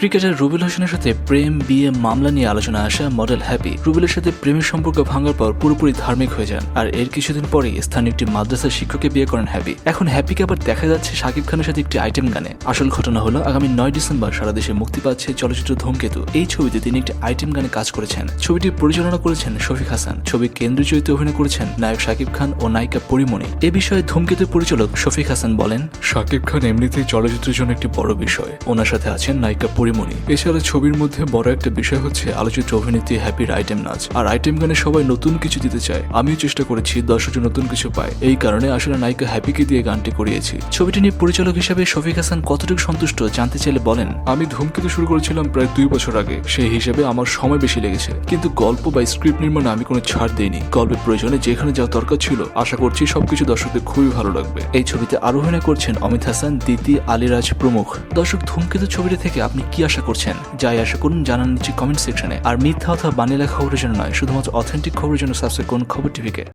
Cricketer Rubel হোসেনের সাথে প্রেম বিয়ে মামলা নিয়ে আলোচনা আসা মডেল হ্যাপি। রুবেলের সাথে প্রেমের সম্পর্ক ভাঙার পর পুরোপুরি ধার্মিক হয়ে যান। আর এর কিছুদিন পরেই স্থানীয় একটি মাদ্রাসার শিক্ষককে বিয়ে করেন হ্যাপি। এখন হ্যাপিকে আবার দেখা যাচ্ছে শাকিব খানের সাথে একটি আইটেম গানে। আসল ঘটনা হলো আগামী নয় ডিসেম্বর সারা দেশে মুক্তি পাচ্ছে চলচ্চিত্র ধূমকেতু। এই ছবিতে তিনি একটি আইটেম গানে কাজ করেছেন। ছবিটি পরিচালনা করেছেন শফিক হাসান। ছবি কেন্দ্রীয় চরিত্রে অভিনয় করেছেন নায়ক শাকিব খান ও নায়িকা পরিমণি। এ বিষয়ে ধূমকেতুর পরিচালক শফিক হাসান বলেন শাকিব খান এমনিতেই চলচ্চিত্রের জন্য একটি বড় বিষয়। ওনার সাথে আছেন নায়িকা পরিমণি। এছাড়া ছবির মধ্যে বড় একটা বিষয় হচ্ছে আলোচিত অভিনেত্রী হ্যাপির আইটেম নাচ আর আইটেম গানে সবাই নতুন কিছু দিতে চায়। আমিও চেষ্টা করেছি দর্শক নতুন কিছু পায়। এই কারণে আসলে নায়িকা হ্যাপিকে দিয়ে গানটি করিয়েছি। ছবিটি নিয়ে পরিচালক হিসেবে শফিক হাসান কতটুকু সন্তুষ্ট জানতে চাইলে বলেন, আমি ধূমকেতু শুরু করেছিলাম প্রায় দুই বছর আগে। সেই হিসেবে আমার সময় বেশি লেগেছে। কিন্তু গল্প বা স্ক্রিপ্ট নির্মাণে আমি কোনো ছাড় দেইনি। গল্পের প্রয়োজনে যেখানে যা দরকার ছিল, আশা করছি সবকিছু দর্শকদের খুবই ভালো লাগবে। এই ছবিতে আরও অভিনয় করছেন অমিত হাসান দিতি আলিরাজ প্রমুখ। দর্শক, ধূমকেতু ছবিটি থেকে আপনি আশা করছেন? যাই আশা করুন, জানান নিচে কমেন্ট সেকশনে আর মিথ্যা অথবা বানিয়ে লেখা খবরের জন্য নয়, শুধুমাত্র অথেন্টিক খবরের জন্য সাবস্ক্রাইব করুন খবর টিভিকে